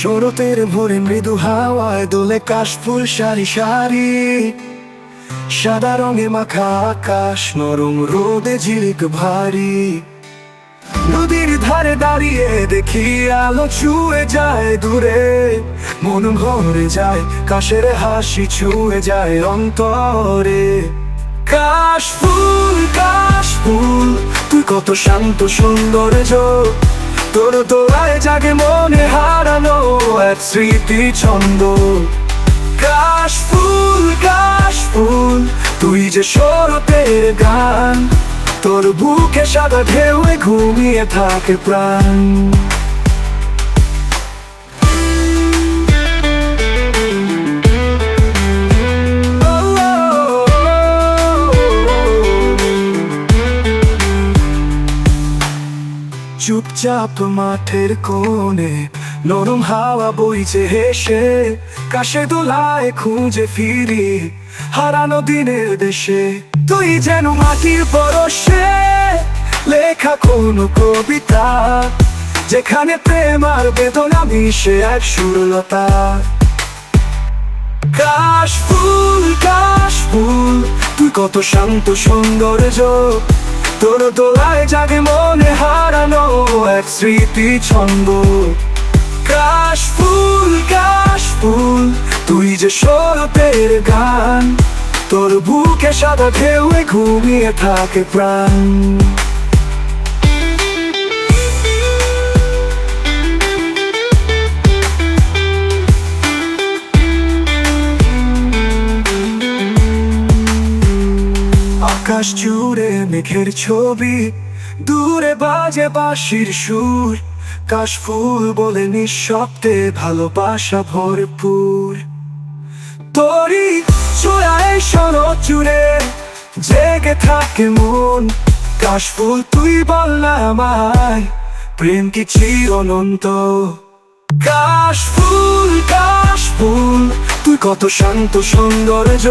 শরতের ভোরে মৃদু হাওয়ায় দোলে কাশফুল সারি সারি। সাদা রঙে মাখা আকাশ, নরম রোদে ঝিলিক ভারী। নদীর ধারে দাঁড়িয়ে দেখি আলো ছুঁয়ে যায় দূরে। মন ভরে যায়, কাশের হাসি ছুঁয়ে যায় অন্তরে। কাশ ফুল কাশ ফুল তুই কত শান্ত সুন্দর তোর তোলায় জাগে মনে হারানো এক স্মৃতি ছন্দ। কাশ ফুল কাশ ফুল, তুই যে শরতের গান, তোর বুকে সাদা ঢেউয়ে ঘুমিয়ে থাকে প্রাণ। চুপচাপ মাঠের কোণে নরম হাওয়া বইছে হেসে, কাশে দোলায় খুঁজে ফিরি হারানো দিনের দেশে। তুই যেন মাটির পরশে লেখা কোনো কবিতা, যেখানে প্রেম আর বেদনা মিশে এক সুরলতা। কাশ ফুল কাশ ফুল, তুই কত শান্ত সৌন্দর্য, তোর দোলায় জাগে মনে হারানো এক স্মৃতি ছন্দ কাশ ফুল কাশ ফুল, তুই যে শরতের গান, তোর বুকে সাদা ঢেউয়ে ঘুমিয়ে থাকে প্রাণ। আকাশ জুড়ে মেঘের ছবি, দূরে বাজে বাঁশির সুর। কাশ ফুল বলে নিঃশব্দে ভালোবাসা ভরপুর। তোরই চোরাই শরৎ জুড়ে জেগে থাকে মন। কাশ ফুল তুই বল না আমায়, প্রেম কি চির অনন্ত? কাশ ফুল কাশ ফুল তুই কত শান্ত সৌন্দর্য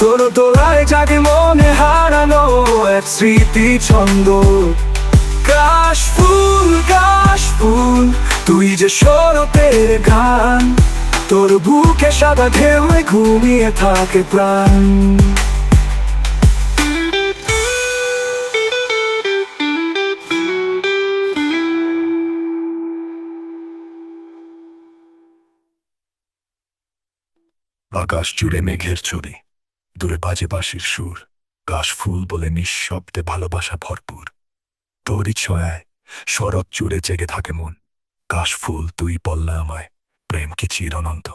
তোর দোলায় জাগে মনে হারানো এক স্মৃতি ছন্দ কাশ ফুল, তুই যে শরতের গান, তোর বুকে সাদা ঢেউয়ে ঘুমিয়ে থাকে প্রাণ। আকাশ জুড়ে মেঘের ছবি, দূরে বাজে বাঁশির সুর, কাশ ফুল বলে নিঃশব্দে ভালোবাসা ভরপুর। তোরই ছয়ায় শরৎ চুড়ে জেগে থাকে মন। কাশফুল তুই পল্লা আমায় প্রেম কি চির অনন্ত